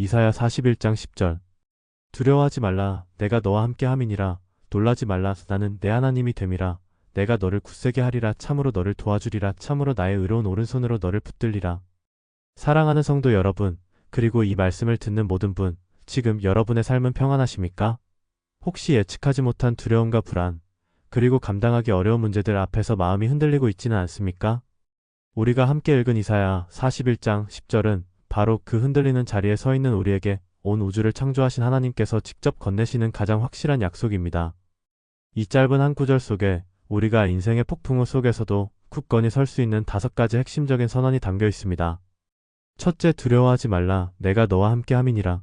이사야 41장 10절. 두려워하지 말라. 내가 너와 함께 함이니라. 놀라지 말라. 나는 내 하나님이 됨이라. 내가 너를 굳세게 하리라. 참으로 너를 도와주리라. 참으로 나의 의로운 오른손으로 너를 붙들리라. 사랑하는 성도 여러분 그리고 이 말씀을 듣는 모든 분 지금 여러분의 삶은 평안하십니까? 혹시 예측하지 못한 두려움과 불안 그리고 감당하기 어려운 문제들 앞에서 마음이 흔들리고 있지는 않습니까? 우리가 함께 읽은 이사야 41장 10절은 바로 그 흔들리는 자리에 서 있는 우리에게 온 우주를 창조하신 하나님께서 직접 건네시는 가장 확실한 약속입니다. 이 짧은 한 구절 속에 우리가 인생의 폭풍우 속에서도 굳건히 설 수 있는 다섯 가지 핵심적인 선언이 담겨 있습니다. 첫째 두려워하지 말라 내가 너와 함께 함이니라.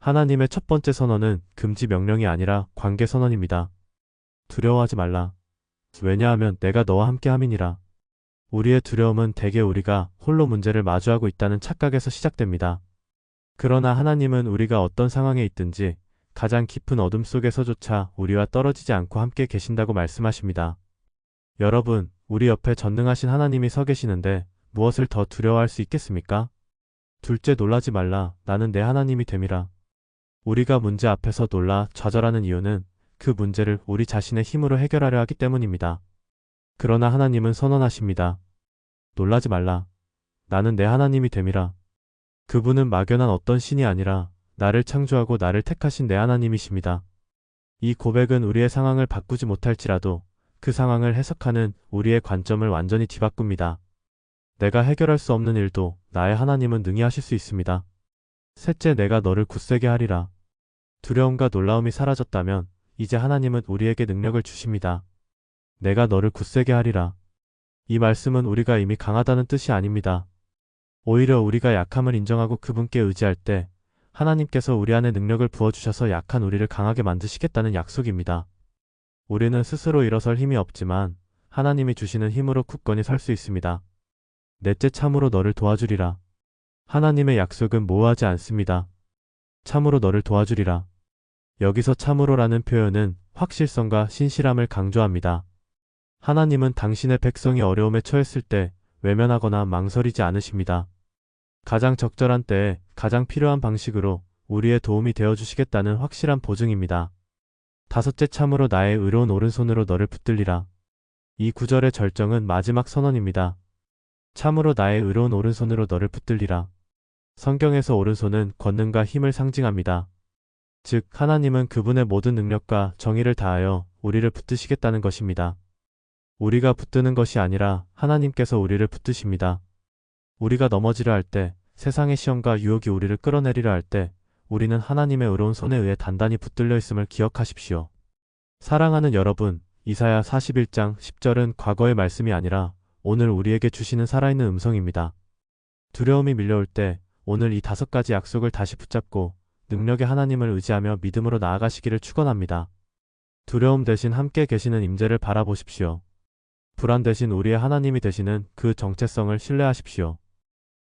하나님의 첫 번째 선언은 금지 명령이 아니라 관계 선언입니다. 두려워하지 말라. 왜냐하면 내가 너와 함께 함이니라. 우리의 두려움은 대개 우리가 홀로 문제를 마주하고 있다는 착각에서 시작됩니다. 그러나 하나님은 우리가 어떤 상황에 있든지 가장 깊은 어둠 속에서조차 우리와 떨어지지 않고 함께 계신다고 말씀하십니다. 여러분, 우리 옆에 전능하신 하나님이 서 계시는데 무엇을 더 두려워할 수 있겠습니까? 둘째 놀라지 말라. 나는 내 하나님이 됨이라. 우리가 문제 앞에서 놀라 좌절하는 이유는 그 문제를 우리 자신의 힘으로 해결하려 하기 때문입니다. 그러나 하나님은 선언하십니다. 놀라지 말라. 나는 내 하나님이 됨이라. 그분은 막연한 어떤 신이 아니라 나를 창조하고 나를 택하신 내 하나님이십니다. 이 고백은 우리의 상황을 바꾸지 못할지라도 그 상황을 해석하는 우리의 관점을 완전히 뒤바꿉니다. 내가 해결할 수 없는 일도 나의 하나님은 능히 하실 수 있습니다. 셋째 내가 너를 굳세게 하리라. 두려움과 놀라움이 사라졌다면 이제 하나님은 우리에게 능력을 주십니다. 내가 너를 굳세게 하리라. 이 말씀은 우리가 이미 강하다는 뜻이 아닙니다. 오히려 우리가 약함을 인정하고 그분께 의지할 때 하나님께서 우리 안에 능력을 부어주셔서 약한 우리를 강하게 만드시겠다는 약속입니다. 우리는 스스로 일어설 힘이 없지만 하나님이 주시는 힘으로 굳건히 설 수 있습니다. 넷째 참으로 너를 도와주리라. 하나님의 약속은 모호하지 않습니다. 참으로 너를 도와주리라. 여기서 참으로라는 표현은 확실성과 신실함을 강조합니다. 하나님은 당신의 백성이 어려움에 처했을 때 외면하거나 망설이지 않으십니다. 가장 적절한 때에 가장 필요한 방식으로 우리의 도움이 되어 주시겠다는 확실한 보증입니다. 다섯째 참으로 나의 의로운 오른손으로 너를 붙들리라. 이 구절의 절정은 마지막 선언입니다. 참으로 나의 의로운 오른손으로 너를 붙들리라. 성경에서 오른손은 권능과 힘을 상징합니다. 즉, 하나님은 그분의 모든 능력과 정의를 다하여 우리를 붙드시겠다는 것입니다. 우리가 붙드는 것이 아니라 하나님께서 우리를 붙드십니다. 우리가 넘어지려 할 때, 세상의 시험과 유혹이 우리를 끌어내리려 할 때, 우리는 하나님의 의로운 손에 의해 단단히 붙들려 있음을 기억하십시오. 사랑하는 여러분, 이사야 41장 10절은 과거의 말씀이 아니라 오늘 우리에게 주시는 살아있는 음성입니다. 두려움이 밀려올 때 오늘 이 다섯 가지 약속을 다시 붙잡고 능력의 하나님을 의지하며 믿음으로 나아가시기를 축원합니다. 두려움 대신 함께 계시는 임재를 바라보십시오. 불안 대신 우리의 하나님이 되시는 그 정체성을 신뢰하십시오.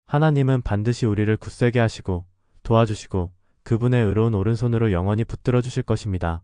하나님은 반드시 우리를 굳세게 하시고 도와주시고 그분의 의로운 오른손으로 영원히 붙들어 주실 것입니다.